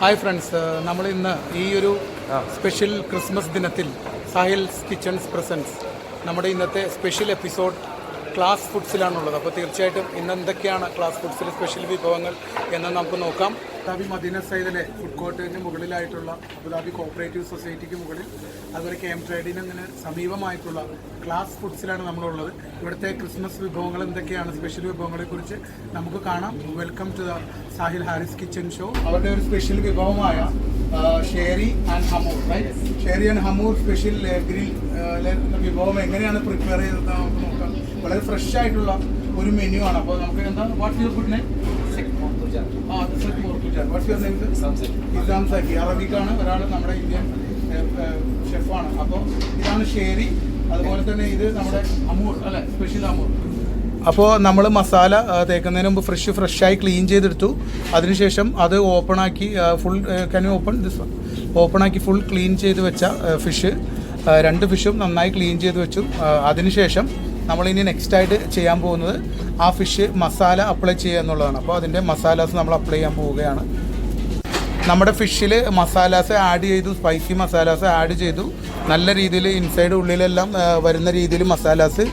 Hi friends നമ്മൾ ഇന്ന് ഈ ഒരു സ്പെഷ്യൽ ക്രിസ്മസ് ദിനത്തിൽ സാഹിൽസ് കിച്ചൺസ് പ്രസൻസ് നമ്മുടെ ഇന്നത്തെ സ്പെഷ്യൽ എപ്പിസോഡ് ക്ലാസ് ഫുഡ്സിലാണുള്ളത് അപ്പോൾ തീർച്ചയായിട്ടും ഇന്ന് എന്തൊക്കെയാണ് ക്ലാസ് ഫുഡ്സിലെ സ്പെഷ്യൽ വിഭവങ്ങൾ എന്ന് നമുക്ക് നോക്കാം. അബുദാബി മദീന സൈദിലെ ഫുഡ് കോർട്ടിന് മുകളിലായിട്ടുള്ള അബുദാബി കോപ്പറേറ്റീവ് സൊസൈറ്റിക്ക് മുകളിൽ അതുപോലെ കെ എം ട്രേഡിന് അങ്ങനെ സമീപമായിട്ടുള്ള ക്ലാസ് ഫുഡ്സിലാണ് നമ്മളുള്ളത്. ഇവിടുത്തെ ക്രിസ്മസ് വിഭവങ്ങൾ എന്തൊക്കെയാണ്? സ്പെഷ്യൽ വിഭവങ്ങളെ കുറിച്ച് നമുക്ക് കാണാം. Welcome to the Sahil Haris kitchen show അവരുടെ ഒരു special വിഭവമായ sheri and hamour right sheri and hamour special grill വിഭവം എങ്ങനെയാണ് പ്രിപ്പയർ ചെയ്തത് നമുക്ക് നോക്കാം. വളരെ ഫ്രഷ് ആയിട്ടുള്ള ഒരു മെനു ആണ്. അപ്പോൾ നമുക്ക് എന്താ what you good name ah what's your name Isam Sakhi അറബിക്കാണ് ഒരാൾ നമ്മുടെ ഇന്ത്യൻ ഷെഫാണ്. അപ്പോൾ ഇതാണ് ഷേരി. അതുപോലെ തന്നെ ഇത് നമ്മുടെ അമൂർ അല്ലെ? Special hamour. അപ്പോൾ നമ്മൾ മസാല തേക്കുന്നതിന് മുമ്പ് ഫ്രഷ് ഫ്രഷായി ക്ലീൻ ചെയ്തെടുത്തു. അതിനുശേഷം അത് ഓപ്പണാക്കി full can open this one ഓപ്പണാക്കി full clean ചെയ്ത് വെച്ച ഫിഷ് രണ്ട് ഫിഷും നന്നായി ക്ലീൻ ചെയ്ത് വെച്ചു. അതിനുശേഷം നമ്മളിനി നെക്സ്റ്റ് ആയിട്ട് ചെയ്യാൻ പോകുന്നത് ആ ഫിഷ് മസാല അപ്ലൈ ചെയ്യുക എന്നുള്ളതാണ്. അപ്പോൾ അതിന്റെ മസാലാസ് നമ്മൾ അപ്ലൈ ചെയ്യാൻ പോവുകയാണ്. നമ്മുടെ ഫിഷിൽ മസാലാസ് ആഡ് ചെയ്തു സ്പൈസി മസാലാസ് ആഡ് ചെയ്തു. നല്ല രീതിയിൽ ഇൻസൈഡ് ഉള്ളിലെല്ലാം വരുന്ന രീതിയിൽ മസാലാസ്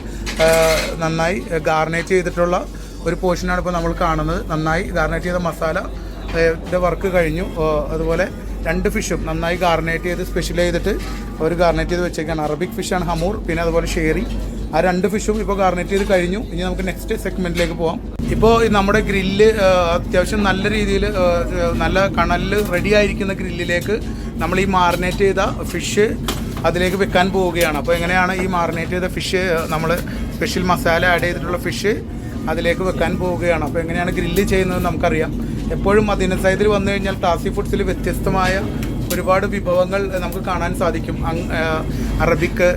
നന്നായി ഗാർണേറ്റ് ചെയ്തിട്ടുള്ള ഒരു പോർഷനാണ് ഇപ്പോൾ നമ്മൾ കാണുന്നത്. നന്നായി ഗാർണേറ്റ് ചെയ്ത മസാല വർക്ക് കഴിഞ്ഞു. അതുപോലെ രണ്ട് ഫിഷും നന്നായി ഗാർണേറ്റ് ചെയ്ത് സ്പെഷ്യൽ ചെയ്തിട്ട് അവർ ഗാർണേറ്റ് ചെയ്ത് വെച്ചേക്കാണ്. അറബിക് ഫിഷാണ് ഹമൂർ പിന്നെ അതുപോലെ ഷേറി ആ രണ്ട് ഫിഷും ഇപ്പോൾ ഗാർണേറ്റ് ചെയ്ത് കഴിഞ്ഞു. ഇനി നമുക്ക് നെക്സ്റ്റ് സെഗ്മെന്റിലേക്ക് പോവാം. ഇപ്പോൾ നമ്മുടെ ഗ്രില്ല് അത്യാവശ്യം നല്ല രീതിയിൽ നല്ല കണലിൽ റെഡി ആയിരിക്കുന്ന ഗ്രില്ലിലേക്ക് നമ്മൾ ഈ മാറിനേറ്റ് ചെയ്ത ഫിഷ് അതിലേക്ക് വെക്കാൻ പോവുകയാണ്. അപ്പോൾ എങ്ങനെയാണ് ഈ മാറിനേറ്റ് ചെയ്ത ഫിഷ് നമ്മൾ സ്പെഷ്യൽ മസാല ആഡ് ചെയ്തിട്ടുള്ള ഫിഷ് അതിലേക്ക് വെക്കാൻ പോവുകയാണ്. അപ്പോൾ എങ്ങനെയാണ് ഗ്രില്ല് ചെയ്യുന്നത് നമുക്കറിയാം. എപ്പോഴും മദീന സൈഡിൽ വന്നു കഴിഞ്ഞാൽ ടാസി ഫുഡ്സിൽ വ്യത്യസ്തമായ ഒരുപാട് വിഭവങ്ങൾ നമുക്ക് കാണാൻ സാധിക്കും. അറബിക്ക് അറബിക്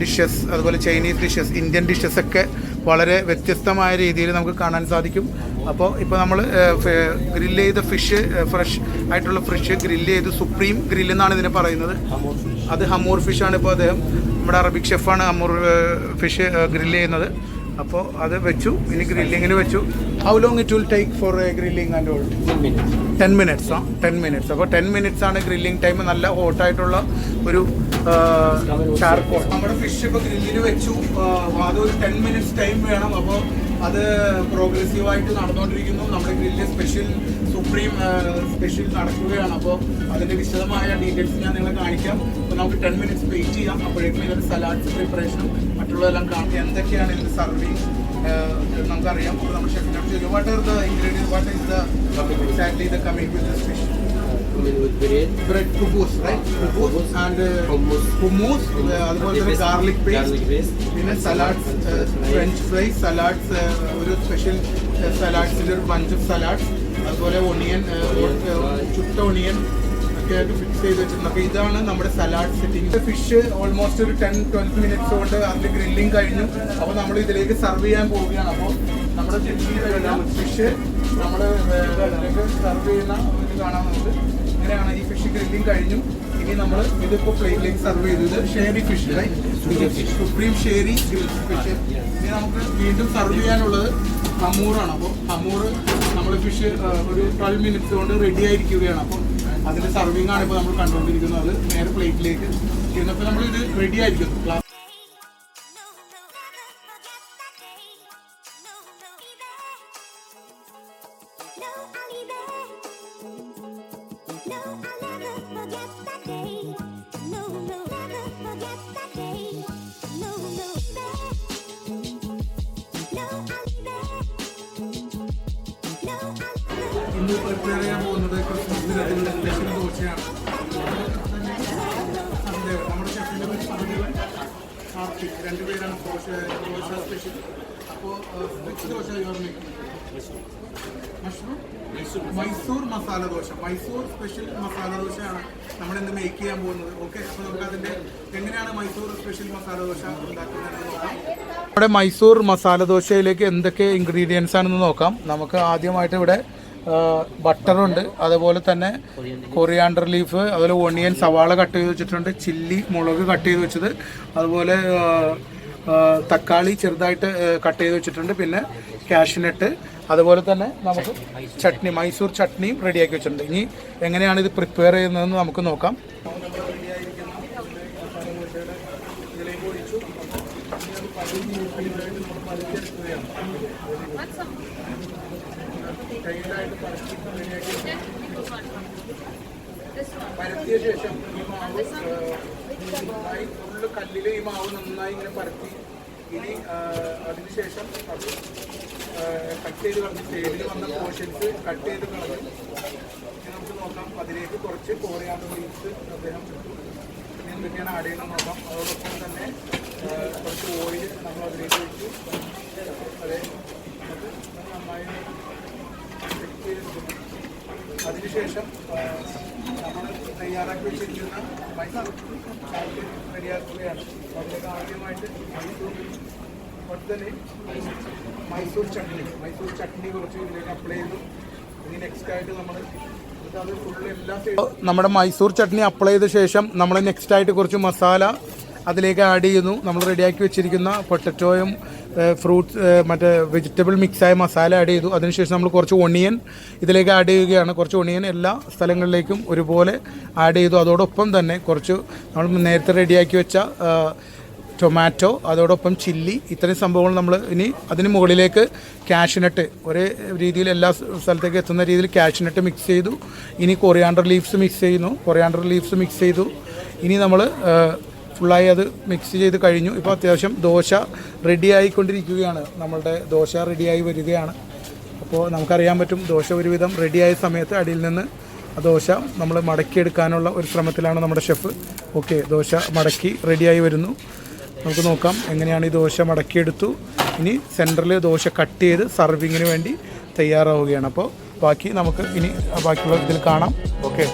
ഡിഷസ് അതുപോലെ ചൈനീസ് ഡിഷസ് ഇന്ത്യൻ ഡിഷസ് ഒക്കെ വളരെ വ്യത്യസ്തമായ രീതിയിൽ നമുക്ക് കാണാൻ സാധിക്കും. അപ്പോൾ ഇപ്പോൾ നമ്മൾ ഗ്രില്ല് ചെയ്ത ഫിഷ് ഫ്രഷ് ആയിട്ടുള്ള ഫിഷ് ഗ്രില്ല് ചെയ്ത് സുപ്രീം ഗ്രില്ല് എന്നാണ് ഇതിനെ പറയുന്നത്. അത് ഹമൂർ ഫിഷാണ് ഇപ്പോൾ അദ്ദേഹം നമ്മുടെ അറബിക് ഷെഫാണ് ഹമൂർ ഫിഷ് ഗ്രില്ല് ചെയ്യുന്നത്. അപ്പോൾ അത് വെച്ചു. ഇനി ഗ്രില്ലിങ്ങിന് വെച്ചു. How long it will take for grilling and all ten minutes ah ten minutes അപ്പോൾ ടെൻ മിനിറ്റ്സ് ആണ് ഗ്രില്ലിംഗ് ടൈം നല്ല ഹോട്ടായിട്ടുള്ള ഒരു ചാർക്കോൾ നമ്മുടെ ഫിഷ് ഇപ്പോൾ ഗ്രില്ലിന് വെച്ചു. അത് ഒരു ടെൻ മിനിറ്റ്സ് ടൈം വേണം. അപ്പോൾ അത് പ്രോഗ്രസീവായിട്ട് നടന്നുകൊണ്ടിരിക്കുന്നു നമ്മുടെ ഗ്രില്ല് സ്പെഷ്യൽ സുപ്രീം സ്പെഷ്യൽ നടക്കുകയാണ്. അപ്പോൾ അതിന്റെ വിശദമായ ഡീറ്റെയിൽസ് ഞാൻ നിങ്ങളെ കാണിക്കാം. അപ്പോൾ നമുക്ക് ടെൻ മിനിറ്റ്സ് വെയിറ്റ് ചെയ്യാം. അപ്പോഴേക്കും ഇതിന്റെ സലാഡ്സ് പ്രിപ്പറേഷനും മറ്റുള്ളതെല്ലാം കാണുന്നത് എന്തൊക്കെയാണ് ഇതിന്റെ സർവിങ് നമുക്കറിയാം. നമ്മുടെ ഷെഫിനെ കുറിച്ച് what are the ingredients what is the exactly the coming with this fish bread കുബൂസ് റൈറ്റ് ആൻഡ് ഹുമൂസ് അതുപോലെ തന്നെ ഗാർലിക് പേസ്റ്റ് പിന്നെ സലാഡ്സ് ഫ്രഞ്ച് ഫ്രൈസ് സലാഡ്സ് ഒരു സ്പെഷ്യൽ സലാഡ്സിന്റെ ഒരു ബഞ്ച് ഓഫ് സലാഡ്സ് അതുപോലെ ഒണിയൻ ചുട്ട ഒണിയൻ ആയിട്ട് ഫിക്സ് ചെയ്ത് വെച്ചിട്ടുണ്ട്. അപ്പോൾ ഇതാണ് നമ്മുടെ സലാഡ് സെറ്റിംഗ് ഫിഷ് ഓൾമോസ്റ്റ് ഒരു ടെൻ ട്വൽവ് മിനിറ്റ്സ് കൊണ്ട് അതിൽ ഗ്രില്ലിംഗ് കഴിഞ്ഞു. അപ്പോൾ നമ്മൾ ഇതിലേക്ക് സെർവ് ചെയ്യാൻ പോവുകയാണ്. അപ്പോൾ നമ്മുടെ ഫിഷ് നമ്മൾ സർവ് ചെയ്യുന്ന ഇത് കാണാൻ നമുക്ക് ഇങ്ങനെയാണ് ഈ ഫിഷ് ഗ്രില്ലിംഗ് കഴിഞ്ഞു. ഇനി നമ്മൾ ഇതിപ്പോൾ പ്ലേറ്റിലേക്ക് സെർവ് ചെയ്തത് sheri fish supreme sheri fish ഇനി നമുക്ക് വീണ്ടും സെർവ് ചെയ്യാനുള്ളത് ഹമൂറാണ്. അപ്പോൾ ഹമൂർ നമ്മൾ ഫിഷ് ഒരു ട്വൽവ് മിനിറ്റ്സ് കൊണ്ട് റെഡി ആയിരിക്കുകയാണ്. അപ്പോൾ അതിന്റെ സർവിങ് ആണ് ഇപ്പോൾ നമ്മൾ കണ്ടുകൊണ്ടിരിക്കുന്നത്. നേരെ പ്ലേറ്റിലേക്ക് ഇരുന്നപ്പോൾ ഇത് റെഡി ആയിരിക്കുന്നു. പോകുന്നത് ക്രിസ്മസ് ദിനത്തിലുള്ള സ്പെഷ്യൽ ദോശയാണ്. നമ്മുടെ ഷെഫിന്റെ പേര് സഹദേവൻ ആർത്തി രണ്ടുപേരാണ് ദോശ ദോശ സ്പെഷ്യൽ അപ്പോൾ വെച്ച് ദോശ മഷ്റൂം മൈസൂർ മസാല ദോശ. മൈസൂർ സ്പെഷ്യൽ മസാല ദോശയാണ് നമ്മൾ ഇന്ന് മേക്ക് ചെയ്യാൻ പോകുന്നത്. ഓക്കെ അപ്പോൾ നമുക്ക് അതിന്റെ എങ്ങനെയാണ് മൈസൂർ സ്പെഷ്യൽ മസാല ദോശ ഉണ്ടാക്കുന്നത് ഇവിടെ നമ്മുടെ മൈസൂർ മസാല ദോശയിലേക്ക് എന്തൊക്കെ ഇൻഗ്രീഡിയൻസ് ആണെന്ന് നോക്കാം. നമുക്ക് ആദ്യമായിട്ട് ഇവിടെ ബട്ടറുണ്ട്. അതുപോലെ തന്നെ കൊറിയാണ്ടർ ലീഫ് അതുപോലെ ഒണിയൻ സവാള കട്ട് ചെയ്ത് വെച്ചിട്ടുണ്ട് ചില്ലി മുളക് കട്ട് ചെയ്ത് വെച്ചത്. അതുപോലെ തക്കാളി ചെറുതായിട്ട് കട്ട് ചെയ്ത് വെച്ചിട്ടുണ്ട്. പിന്നെ കാഷ്നട്ട് അതുപോലെ തന്നെ നമുക്ക് ചട്നി മൈസൂർ ചട്നിയും റെഡിയാക്കി വെച്ചിട്ടുണ്ട്. ഇനി എങ്ങനെയാണ് ഇത് പ്രിപ്പയർ ചെയ്യുന്നതെന്ന് നമുക്ക് നോക്കാം. പരത്തിയ ശേഷം ഈ മാവ് നന്നായി ഫുള്ള് കല്ലിൽ ഈ മാവ് നന്നായി ഇങ്ങനെ പരത്തി. ഇനി അതിനുശേഷം അത് കട്ട് ചെയ്ത് കളഞ്ഞ് സൈഡിൽ വന്ന പോർഷൻസ് കട്ട് ചെയ്ത് കളഞ്ഞ് ഇനി നമുക്ക് നോക്കാം. അതിലേക്ക് കുറച്ച് കോറിയാണ്ട് ലീവ്സ് അദ്ദേഹം പിന്നെ എന്തൊക്കെയാണ് ആഡ് ചെയ്യുന്നത് നോക്കാം. അതോടൊപ്പം തന്നെ കുറച്ച് ഓയിൽ നമ്മൾ അതിലേക്ക് വെച്ചു അതെ നന്നായി അതിനുശേഷം നമ്മൾ തയ്യാറാക്കി വെച്ചിരിക്കുന്ന ചാറ്റ് റെഡിയാക്കുകയാണ് അതിലേക്ക് ആദ്യമായിട്ട് മൈസൂർ തന്നെ മൈസൂർ ചട്നി മൈസൂർ ചട്നി കുറച്ച് ഇതിലേക്ക് അപ്ലൈ ചെയ്തു. ഇനി നെക്സ്റ്റ് ആയിട്ട് നമ്മൾ നമ്മുടെ മൈസൂർ ചട്നി അപ്ലൈ ചെയ്ത ശേഷം നമ്മൾ നെക്സ്റ്റ് ആയിട്ട് കുറച്ച് മസാല അതിലേക്ക് ആഡ് ചെയ്യുന്നു. നമ്മൾ റെഡിയാക്കി വെച്ചിരിക്കുന്ന പൊട്ടറ്റോയും ഫ്രൂട്ട്സ് മറ്റേ വെജിറ്റബിൾ മിക്സായ മസാല ആഡ് ചെയ്തു. അതിനുശേഷം നമ്മൾ കുറച്ച് ഒണിയൻ ഇതിലേക്ക് ആഡ് ചെയ്യുകയാണ്. കുറച്ച് ഒണിയൻ എല്ലാ സ്ഥലങ്ങളിലേക്കും ഒരുപോലെ ആഡ് ചെയ്തു. അതോടൊപ്പം തന്നെ കുറച്ച് നമ്മൾ നേരത്തെ റെഡിയാക്കി വെച്ച ടൊമാറ്റോ അതോടൊപ്പം ചില്ലി ഇത്രയും സംഭവങ്ങൾ നമ്മൾ ഇനി അതിന് മുകളിലേക്ക് കാഷ്നട്ട് ഒരേ രീതിയിൽ എല്ലാ സ്ഥലത്തേക്ക് എത്തുന്ന രീതിയിൽ കാഷ്നട്ട് മിക്സ് ചെയ്തു. ഇനി കൊറിയാണ്ടർ ലീവ്സ് മിക്സ് ചെയ്യുന്നു. കൊറിയാണ്ടർ ലീവ്സ് മിക്സ് ചെയ്തു. ഇനി നമ്മൾ ഫുള്ളായി അത് മിക്സ് ചെയ്ത് കഴിഞ്ഞു. ഇപ്പോൾ അത്യാവശ്യം ദോശ റെഡി ആയിക്കൊണ്ടിരിക്കുകയാണ്. നമ്മളുടെ ദോശ റെഡിയായി വരികയാണ്. അപ്പോൾ നമുക്കറിയാൻ പറ്റും ദോശ ഒരുവിധം റെഡിയായ സമയത്ത് അടിയിൽ നിന്ന് ദോശ നമ്മൾ മടക്കിയെടുക്കാനുള്ള ഒരു ശ്രമത്തിലാണ് നമ്മുടെ ഷെഫ് ഓക്കെ ദോശ മടക്കി റെഡിയായി വരുന്നു. നമുക്ക് നോക്കാം എങ്ങനെയാണ് ഈ ദോശ മടക്കിയെടുത്തു. ഇനി സെന്ററിൽ ദോശ കട്ട് ചെയ്ത് സർവിങ്ങിന് വേണ്ടി തയ്യാറാവുകയാണ്. അപ്പോൾ ബാക്കി നമുക്ക് ഇനി ബാക്കിയുള്ള ഇതിൽ കാണാം. ഓക്കെ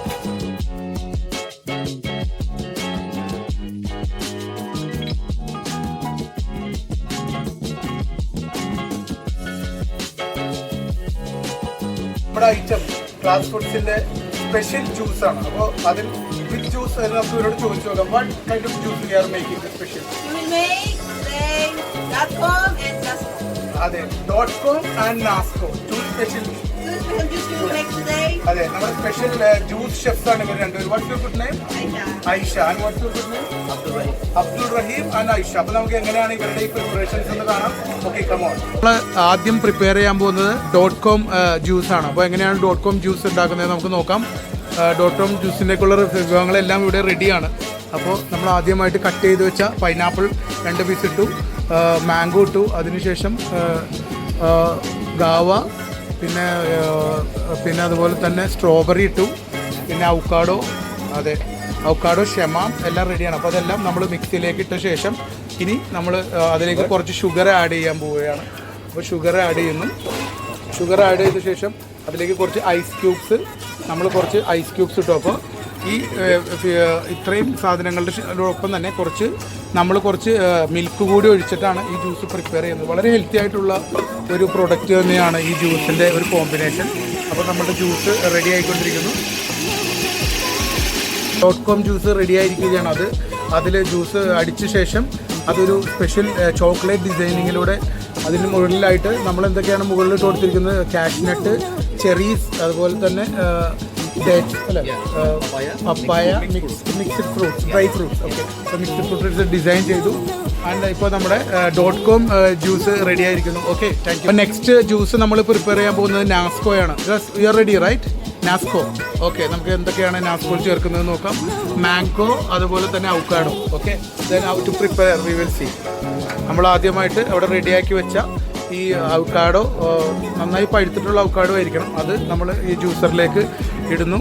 ക്ലാസ് ഫുഡ്സിന്റെ സ്പെഷ്യൽ ജ്യൂസ് ആണ്. അപ്പോൾ അതിൽ വിത്ത് ജ്യൂസ് നമുക്ക് ഇവരോട് ചോദിച്ചു നോക്കാം. What kind of juice we are making special. അതെ ഡോട്ട് കോം ആൻഡ് നാസ്കോ ടു സ്പെഷ്യൽ അതെ നമ്മുടെ സ്പെഷ്യൽ ജ്യൂസ് ഷെഫ് ആണ് ഇവർ രണ്ടുപേരും. What's your good name. Aisha and what's your good name Abdul Rahim and Aisha അപ്പോൾ നമുക്ക് എങ്ങനെയാണ് ഇവരുടെ ഈ പ്രിപ്പറേഷൻസ് എന്ന് കാണാം. കമോൺ നമ്മൾ ആദ്യം പ്രിപ്പയർ ചെയ്യാൻ പോകുന്നത് ഡോട്ട് കോം ജ്യൂസ് ആണ്. അപ്പോൾ എങ്ങനെയാണ് ഡോട്ട് കോം ജ്യൂസ് ഉണ്ടാക്കുന്നത് നമുക്ക് നോക്കാം. ഡോട്ട് കോം ജ്യൂസിന്റെക്കുള്ള വിഭവങ്ങളെല്ലാം ഇവിടെ റെഡിയാണ് അപ്പോൾ നമ്മൾ ആദ്യമായിട്ട് കട്ട് ചെയ്ത് വെച്ച പൈനാപ്പിൾ രണ്ട് പീസ് ഇട്ടു. മാംഗോ ഇട്ടു. അതിനുശേഷം ഗാവ പിന്നെ പിന്നെ അതുപോലെ തന്നെ സ്ട്രോബെറി ഇട്ടു. പിന്നെ ഔക്കാഡോ അതെ ഔക്കാഡോ ഷെമാം എല്ലാം റെഡിയാണ് അപ്പോൾ അതെല്ലാം നമ്മൾ മിക്സിയിലേക്ക് ഇട്ട ശേഷം ഇനി നമ്മൾ അതിലേക്ക് കുറച്ച് ഷുഗർ ആഡ് ചെയ്യാൻ പോവുകയാണ്. അപ്പോൾ ഷുഗർ ആഡ് ചെയ്യുന്നു. ഷുഗർ ആഡ് ചെയ്ത ശേഷം അതിലേക്ക് കുറച്ച് ഐസ് ക്യൂബ്സ് നമ്മൾ കുറച്ച് ഐസ് ക്യൂബ്സ് ഇട്ടു. അപ്പോൾ ഈ ഇത്രയും സാധനങ്ങളുടെ ഒപ്പം തന്നെ കുറച്ച് നമ്മൾ കുറച്ച് മിൽക്ക് കൂടി ഒഴിച്ചിട്ടാണ് ഈ ജ്യൂസ് പ്രിപ്പയർ ചെയ്യുന്നത്. വളരെ ഹെൽത്തി ആയിട്ടുള്ള ഒരു പ്രൊഡക്റ്റ് തന്നെയാണ് ഈ ജ്യൂസിന്റെ ഒരു കോമ്പിനേഷൻ അപ്പോൾ നമ്മുടെ ജ്യൂസ് റെഡി ആയിക്കൊണ്ടിരിക്കുന്നു. ഡോട്ട് കോം ജ്യൂസ് റെഡി ആയിരിക്കുകയാണ് അത്. അതിൽ ജ്യൂസ് അടിച്ച ശേഷം അതൊരു സ്പെഷ്യൽ ചോക്ലേറ്റ് ഡിസൈനിങ്ങിലൂടെ അതിന് മുകളിലായിട്ട് നമ്മൾ എന്തൊക്കെയാണ് മുകളിലിട്ട് കൊടുത്തിരിക്കുന്നത്? കാഷ്നട്ട് ചെറീസ് അതുപോലെ തന്നെ dates, അല്ലേ? Papaya mix mixed fruits dry fruits okay mixed fruits design ചെയ്തു. ആൻഡ് ഇപ്പോൾ നമ്മുടെ ഡോട്ട് കോം ജ്യൂസ് റെഡി ആയിരിക്കുന്നു. Okay thank you next juice നമ്മൾ പ്രിപ്പയർ ചെയ്യാൻ പോകുന്നത് നാസ്കോയാണ് യു ആർ റെഡി റൈറ്റ് നാസ്കോ ഓക്കെ നമുക്ക് എന്തൊക്കെയാണ് നാസ്കോയിൽ ചേർക്കുന്നത് നോക്കാം. മാംഗോ അതുപോലെ തന്നെ avocado okay then how to prepare we will see നമ്മൾ ആദ്യമായിട്ട് അവിടെ റെഡിയാക്കി വെച്ച ഈ ഔക്കാഡോ നന്നായി പഴുത്തിട്ടുള്ള ഔക്കാഡോ ആയിരിക്കണം. അത് നമ്മൾ ഈ ജ്യൂസറിലേക്ക് ഇടുന്നു.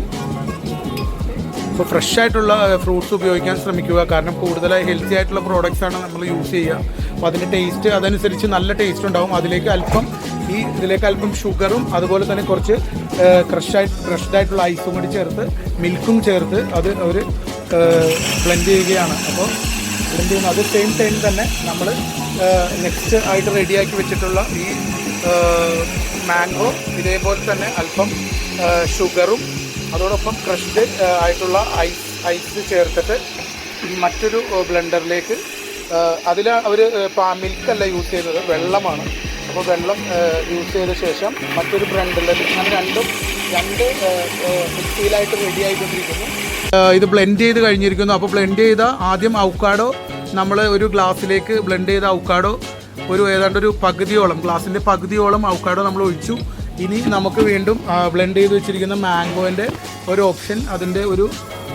ഇപ്പോൾ ഫ്രഷ് ആയിട്ടുള്ള ഫ്രൂട്ട്സ് ഉപയോഗിക്കാൻ ശ്രമിക്കുക. കാരണം കൂടുതലായി ഹെൽത്തി ആയിട്ടുള്ള പ്രോഡക്റ്റ്സ് ആണ് നമ്മൾ യൂസ് ചെയ്യുക. അപ്പോൾ അതിന്റെ ടേസ്റ്റ് അതനുസരിച്ച് നല്ല ടേസ്റ്റ് ഉണ്ടാവും. അതിലേക്ക് അല്പം ഈ ഇതിലേക്ക് അല്പം ഷുഗറും അതുപോലെ തന്നെ കുറച്ച് ക്രഷായിട്ട് ക്രഷ്ഡ് ആയിട്ടുള്ള ഐസും കൂടി ചേർത്ത് മിൽക്കും ചേർത്ത് അത് അവർ ബ്ലെൻഡ് ചെയ്യുകയാണ്. അപ്പോൾ ബ്ലെൻഡ് ചെയ്യുന്ന അത് സെയിം ടൈം തന്നെ നമ്മൾ നെക്സ്റ്റ് ആയിട്ട് റെഡിയാക്കി വെച്ചിട്ടുള്ള ഈ മാംഗോ ഇതേപോലെ തന്നെ അല്പം ഷുഗറും അതോടൊപ്പം ക്രഷ്ഡ് ആയിട്ടുള്ള ഐസ് ഐസ് ചേർത്തിട്ട് മറ്റൊരു ബ്ലെൻഡറിലേക്ക് അതിൽ അവർ മിൽക്കല്ല യൂസ് ചെയ്യുന്നത് വെള്ളമാണ്. അപ്പോൾ വെള്ളം യൂസ് ചെയ്ത ശേഷം മറ്റൊരു ബ്ലെൻഡറിലേക്ക് അങ്ങനെ രണ്ടും രണ്ട് മിക്സിയിലായിട്ട് റെഡി ആയിക്കൊണ്ടിരിക്കുന്നു. ഇത് ബ്ലെൻഡ് ചെയ്ത് കഴിഞ്ഞിരിക്കുന്നു. അപ്പോൾ ബ്ലെൻഡ് ചെയ്ത ആദ്യം ഔക്കാഡോ നമ്മൾ ഒരു ഗ്ലാസ്സിലേക്ക് ബ്ലെൻഡ് ചെയ്ത ഔക്കാഡോ ഒരു ഏതാണ്ട് ഒരു പകുതിയോളം ഗ്ലാസിന്റെ പകുതിയോളം ഔക്കാഡോ നമ്മൾ ഒഴിച്ചു ഇനി നമുക്ക് വീണ്ടും ബ്ലെൻഡ് ചെയ്ത് വെച്ചിരിക്കുന്ന മാംഗോന്റെ ഒരു ഓപ്ഷൻ അതിന്റെ ഒരു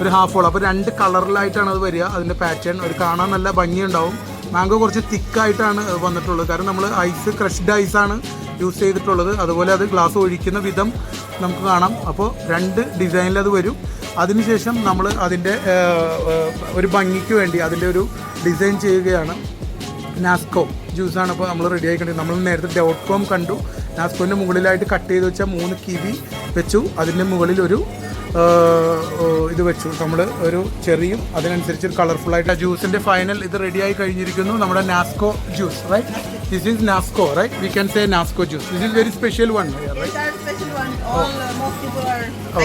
ഒരു ഹാഫ് ഓൾ അപ്പോൾ രണ്ട് കളറിലായിട്ടാണ് അത് വരിക അതിന്റെ പാറ്റേൺ ഒരു കാണാൻ നല്ല ഭംഗിയുണ്ടാവും. മാംഗോ കുറച്ച് തിക്കായിട്ടാണ് വന്നിട്ടുള്ളത്. കാരണം നമ്മൾ ഐസ് ക്രഷ്ഡ് ഐസാണ് യൂസ് ചെയ്തിട്ടുള്ളത്. അതുപോലെ അത് ഗ്ലാസ് ഒഴിക്കുന്ന വിധം നമുക്ക് കാണാം. അപ്പോൾ രണ്ട് ഡിസൈനിൽ അത് വരും. അതിനുശേഷം നമ്മൾ അതിന്റെ ഒരു ഭംഗിക്ക് വേണ്ടി അതിന്റെ ഒരു ഡിസൈൻ ചെയ്യുകയാണ്. നാസ്കോ ജ്യൂസാണ് ഇപ്പോൾ നമ്മൾ റെഡി ആയിക്കൊണ്ടിരിക്കുന്നത്. നമ്മൾ നേരത്തെ ഡോട്ട് കോം കണ്ടു. നാസ്കോന്റെ മുകളിലായിട്ട് കട്ട് ചെയ്ത് വെച്ച മൂന്ന് കിവി വെച്ചു. അതിന്റെ മുകളിൽ ഒരു ഇത് വെച്ചു. നമ്മൾ ഒരു ചെറിയും അതിനനുസരിച്ച് ഒരു കളർഫുൾ ആയിട്ട് ആ ജ്യൂസിന്റെ ഫൈനൽ ഇത് റെഡിയായി ആയി കഴിഞ്ഞിരിക്കുന്നു. നമ്മുടെ നാസ്കോ ജ്യൂസ് റൈറ്റ് ദിസ് ഈസ് നാസ്കോ right we can say നാസ്കോ juice this is very special one right.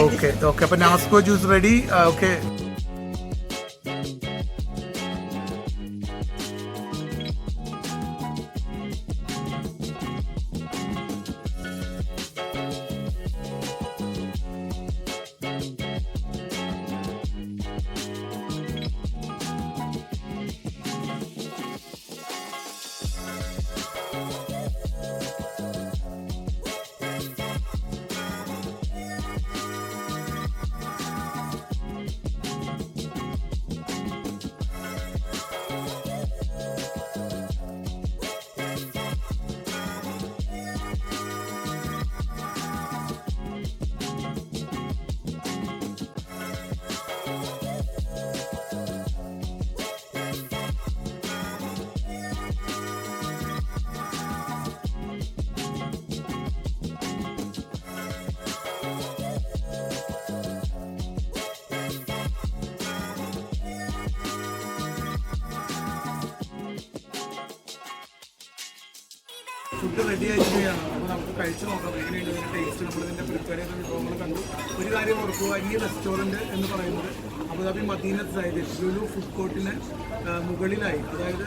Okay okay അപ്പോൾ നാസ്കോ juice ready okay food ready ആയിരിക്കുകയാണ് അപ്പോൾ നമുക്ക് കഴിച്ചു നോക്കാം എങ്ങനെയുണ്ട് ഇതിന്റെ ടേസ്റ്റ് നമ്മളിതിന്റെ പ്രിപ്പയർ ചെയ്ത വിഭവങ്ങൾ കണ്ടു. ഒരു കാര്യം ഓർക്കുക ഈ റെസ്റ്റോറന്റ് എന്ന് പറയുന്നത് അബുദാബി മദീനത്ത് അതായത് ലുലു ഫുഡ് കോർട്ടിന് മുകളിലായി. അതായത്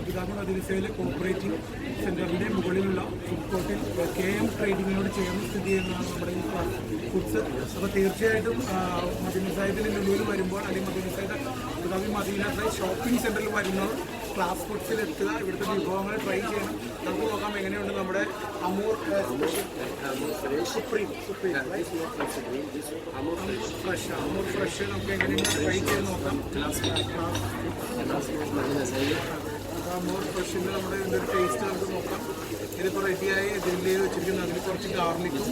അബുദാബി മദീനസയിലെ കോപ്പറേറ്റീവ് സെന്ററിന്റെ മുകളിലുള്ള ഫുഡ് കോർട്ടിൽ കെ എം ട്രേഡിങ്ങിനോട് ചേർന്ന് സ്ഥിതി ചെയ്യുന്നതാണ് നമ്മുടെ ഈ ഫുഡ്സ് അപ്പോൾ തീർച്ചയായിട്ടും മദീനസായത്തിൽ ലുലുവിൽ വരുമ്പോൾ അല്ലെങ്കിൽ മദീന സൈഡ് അബുദാബി മദീനത്തെ ഷോപ്പിംഗ് സെന്ററിൽ വരുന്നവർ ക്ലാസ് ഫുഡ്സിൽ എത്തുക ഇവിടുത്തെ വിഭവങ്ങൾ ട്രൈ ചെയ്യണം. നമുക്ക് നോക്കാം എങ്ങനെയുണ്ട് നമ്മുടെ അമൂർ സുപ്രീം സുപ്രീം ഫ്രഷ് അമൂർ ഫ്രഷ് നമുക്ക് എങ്ങനെയുണ്ട് ട്രൈ ചെയ്ത് നോക്കാം. അമൂർ ഫ്രഷിന്റെ നമ്മുടെ ഇതിന്റെ ടേസ്റ്റ് നമുക്ക് നോക്കാം. ഇതിപ്പോൾ റെഡിയായി ചെയ്ത് വെച്ചിരിക്കുന്നത്. അതിൽ കുറച്ച് ഗാർലിക്കും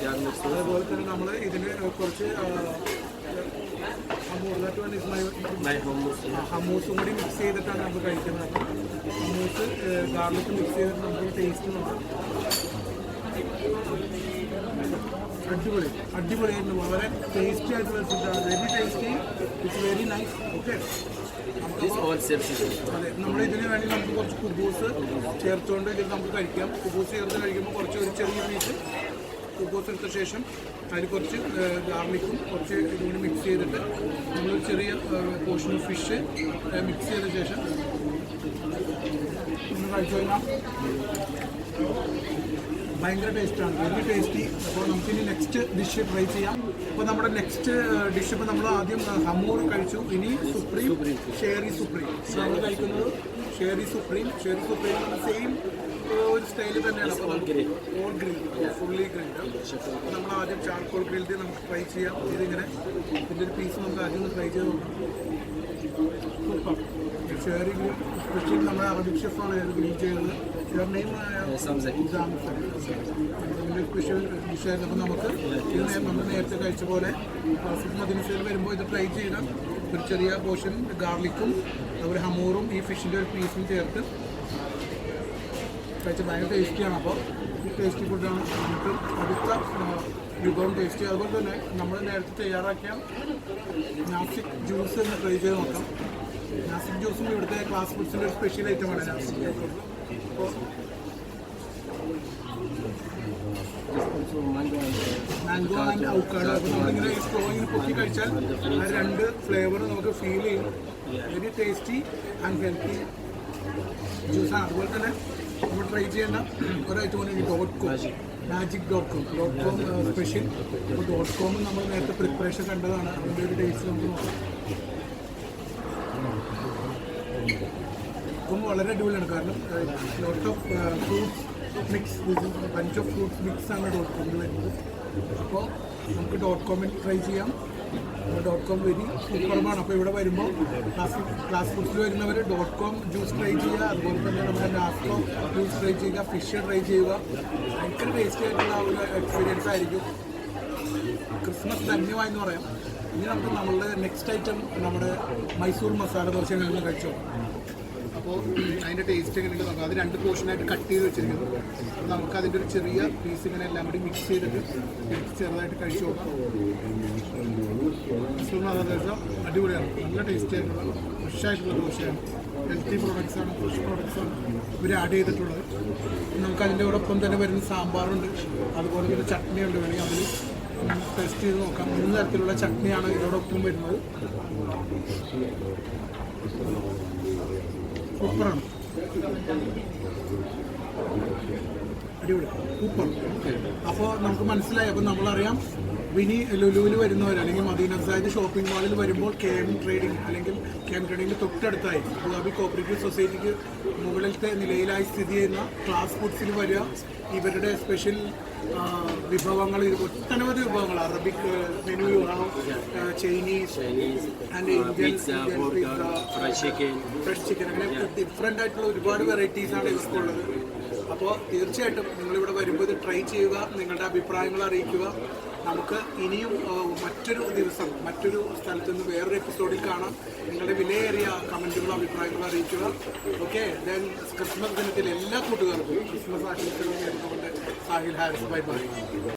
അതുപോലെ തന്നെ നമ്മൾ ഇതിന് കുറച്ച് അമൂർ ദാറ്റ് വൺ ഇസ് മൈ ഹമൂസും കൂടി മിക്സ് ചെയ്തിട്ടാണ് നമ്മൾ കഴിക്കുന്നത് ഹമൂസ് ഗാർലിക് മിക്സ് ചെയ്തിട്ട് നമുക്ക് ടേസ്റ്റ് അടിപൊളി അടിപൊളിയായിരുന്നു വളരെ ടേസ്റ്റി ആയിട്ടുള്ള ഫുഡാണ് very tasty it's very nice okay അതെ നമ്മൾ ഇതിന് വേണ്ടി നമുക്ക് കുറച്ച് കുബൂസ് ചേർത്തുകൊണ്ട് ഇതിൽ നമുക്ക് കഴിക്കാം. കുബൂസ് ചേർത്ത് കഴിക്കുമ്പോൾ കുറച്ച് ഒരു ചെറിയ പീസ് കുബൂസ് എടുത്ത ശേഷം അതിൽ കുറച്ച് ഗാർലിക്കും കുറച്ച് ഇതും കൂടി മിക്സ് ചെയ്തിട്ട് നമ്മളൊരു ചെറിയ പോർഷൻ ഓഫ് ഫിഷ് മിക്സ് ചെയ്ത ശേഷം ഒന്ന് കഴിച്ചു കഴിഞ്ഞാൽ ഭയങ്കര ടേസ്റ്റാണ് വെരി ടേസ്റ്റി അപ്പോൾ നമുക്കിനി നെക്സ്റ്റ് ഡിഷ് ട്രൈ ചെയ്യാം. അപ്പോൾ നമ്മുടെ നെക്സ്റ്റ് ഡിഷ് ഇപ്പോൾ നമ്മൾ ആദ്യം ഹമൂർ കഴിച്ചു. ഇനി സുപ്രീം ഷേറി സുപ്രീം നമ്മൾ കഴിക്കുന്നത്. ഷേറി സുപ്രീം ഷേറി സുപ്രീം സെയിം ഒരു സ്റ്റൈൽ തന്നെയാണ് ഓൾ ഗ്രിൽ ഫുള്ളി ഗ്രിൽ നമ്മൾ ആദ്യം ചാർക്കോൾ ഗ്രിൽഡ് നമുക്ക് ട്രൈ ചെയ്യാം. ഇതിങ്ങനെ ഇതിന്റെ ഒരു പീസ് നമുക്ക് ആദ്യം ഒന്ന് ട്രൈ ചെയ്ത് നോക്കാം. ഷെയറി ഗ്രിൽ സ്പെഷ്യൽ നമ്മുടെ അറബിക് ഷെഫാണ് ഗ്രിൽ ചെയ്യുന്നത്. യുവർ നെയിം സ്പെഷ്യൽ ഡിഷായിരുന്നു അപ്പോൾ നമുക്ക് ഇത് നമ്മൾ നേരത്തെ കഴിച്ച പോലെ മദിനസയിൽ വരുമ്പോൾ ഇത് ട്രൈ ചെയ്യണം. ഒരു ചെറിയ പോർഷൻ ഗാർലിക്കും അതുപോലെ ഹമൂറും ഈ ഫിഷിന്റെ ഒരു പീസും ചേർത്ത് കഴിച്ച് ഭയങ്കര ടേസ്റ്റിയാണ് അപ്പോൾ ഈ ടേസ്റ്റി ഫുഡാണ് നമുക്ക് അടുത്ത വിഭവം ടേസ്റ്റി അതുപോലെ തന്നെ നമ്മൾ നേരത്തെ തയ്യാറാക്കിയ നാസിക് ജ്യൂസ് എന്ന് ട്രൈ ചെയ്ത് നോക്കാം. നാസിക് ജ്യൂസും ഇവിടുത്തെ ക്ലാസ് ഫുഡ്സിന്റെ ഒരു സ്പെഷ്യൽ ഐറ്റമാണ് നാസിക് ജ്യൂസ് മാംഗോ ആൻഡ് ഔക്കാഡോ അപ്പോൾ നമ്മളിങ്ങനെ ഈ സ്ട്രോ ഇങ്ങനെ പൊക്കി കഴിച്ചാൽ ആ രണ്ട് ഫ്ലേവർ നമുക്ക് ഫീൽ ചെയ്യും. വെരി ടേസ്റ്റി ആൻഡ് ഹെൽത്തി ജ്യൂസാണ്. അതുപോലെ തന്നെ നമ്മൾ ട്രൈ ചെയ്യേണ്ട ഒരാഴ്ച കൂടി dot com magic dot com dot com special അപ്പോൾ ഡോട്ട് കോം നമ്മൾ നേരത്തെ പ്രിപ്പറേഷൻ കണ്ടതാണ്. അതിന്റെ ഒരു ടേസ്റ്റ് നമുക്ക് നോക്കാം. അപ്പം വളരെ അടിപൊളിയാണ്. കാരണം lot of fruits mix bunch of fruits mix ആണ് ഡോട്ട് കോമിൽ വരുന്നത്. അപ്പോൾ നമുക്ക് ഡോട്ട് കോമിൽ ട്രൈ ചെയ്യാം. ഡോട്ട് കോം വരി സൂപ്പർമാണ് അപ്പോൾ ഇവിടെ വരുമ്പോൾ ക്ലാസ് ക്ലാസ് ഫുഡ്സിൽ വരുന്നവർ ഡോട്ട് കോം ജ്യൂസ് ട്രൈ ചെയ്യുക. അതുപോലെ തന്നെ നമ്മുടെ നാസ്കോ ജ്യൂസ് ട്രൈ ചെയ്യുക ഫിഷ് ട്രൈ ചെയ്യുക. ഭയങ്കര ടേസ്റ്റി ആയിട്ടുള്ള ഒരു എക്സ്പീരിയൻസ് ആയിരിക്കും. ക്രിസ്മസ് ധന്യമായെന്ന് പറയാം. ഇനി നമുക്ക് നമ്മളുടെ നെക്സ്റ്റ് ഐറ്റം നമ്മുടെ മൈസൂർ മസാല ദോശ ഞങ്ങൾ കഴിച്ചോ അപ്പോൾ അതിന്റെ ടേസ്റ്റ് എങ്ങനെയുണ്ട് നോക്കാം. അത് രണ്ട് പോർഷനായിട്ട് കട്ട് ചെയ്ത് വെച്ചിരിക്കുന്നു. അപ്പോൾ നമുക്ക് അതിന്റെ ഒരു ചെറിയ പീസ് ഇങ്ങനെ എല്ലാം കൂടി മിക്സ് ചെയ്തിട്ട് ചെറുതായിട്ട് കഴിച്ചു നോക്കാം. മസാല ദോശ അടിപൊളിയാണ്. നല്ല ടേസ്റ്റി ആയിട്ടുള്ള ഫ്രഷ് ആയിട്ടുള്ള ദോശയാണ്. ഹെൽത്തി പ്രോഡക്റ്റ്സ് ആണ് ഫ്രഷ് പ്രോഡക്റ്റ്സ് ഇവർ ആഡ് ചെയ്തിട്ടുള്ളത്. നമുക്ക് അതിന്റെ തന്നെ വരുന്ന സാമ്പാറുണ്ട്. അതുപോലെ തന്നെ ചട്നി ഉണ്ട് വേണമെങ്കിൽ അതിൽ ടെസ്റ്റ് ചെയ്ത് നോക്കാം. മൂന്ന് തരത്തിലുള്ള ചട്നിയാണ് ഇതോടൊപ്പം വരുന്നത്. സൂപ്പറാണ്. അടിപൊളി. സൂപ്പർ. അപ്പോൾ നമുക്ക് മനസ്സിലായി. അപ്പോൾ നമ്മളറിയാം വിനി ലുലുവിൽ വരുന്നവർ അല്ലെങ്കിൽ മദീന സായത് ഷോപ്പിംഗ് മാളിൽ വരുമ്പോൾ കെ എം ട്രേഡിംഗ് അല്ലെങ്കിൽ കെ എം ട്രേഡിംഗിന് തൊട്ടടുത്തായി അബുദാബി കോപ്പറേറ്റീവ് സൊസൈറ്റിക്ക് മുകളിലത്തെ നിലയിലായി സ്ഥിതി ചെയ്യുന്ന ക്ലാസ് ഫുഡ്സിൽ വരിക. ഇവരുടെ സ്പെഷ്യൽ വിഭവങ്ങൾ ഒട്ടനവധി വിഭവങ്ങൾ. Arabic menu Chinese and Indian fried chicken. Fresh chicken അങ്ങനെ ഡിഫറെന്റ് ആയിട്ടുള്ള ഒരുപാട് വെറൈറ്റീസ് ആണ് ഇവർക്കുള്ളത് അപ്പോൾ തീർച്ചയായിട്ടും നിങ്ങളിവിടെ വരുമ്പോൾ ഇത് ട്രൈ ചെയ്യുക നിങ്ങളുടെ അഭിപ്രായങ്ങൾ അറിയിക്കുക. നമുക്ക് ഇനിയും മറ്റൊരു ദിവസം മറ്റൊരു സ്ഥലത്ത് നിന്ന് വേറൊരു എപ്പിസോഡിൽ കാണാം. നിങ്ങളുടെ വിലയേറിയ കമന്റുകളും അഭിപ്രായങ്ങളും അറിയിക്കുക. ഓക്കെ ദെൻ ക്രിസ്മസ് ദിനത്തിൽ എല്ലാ കൂട്ടുകാർക്കും ക്രിസ്മസ് ആശംസകൾ നേർന്നുകൊണ്ട് സാഹിൽ ഹാരിസ് ബൈ ബൈ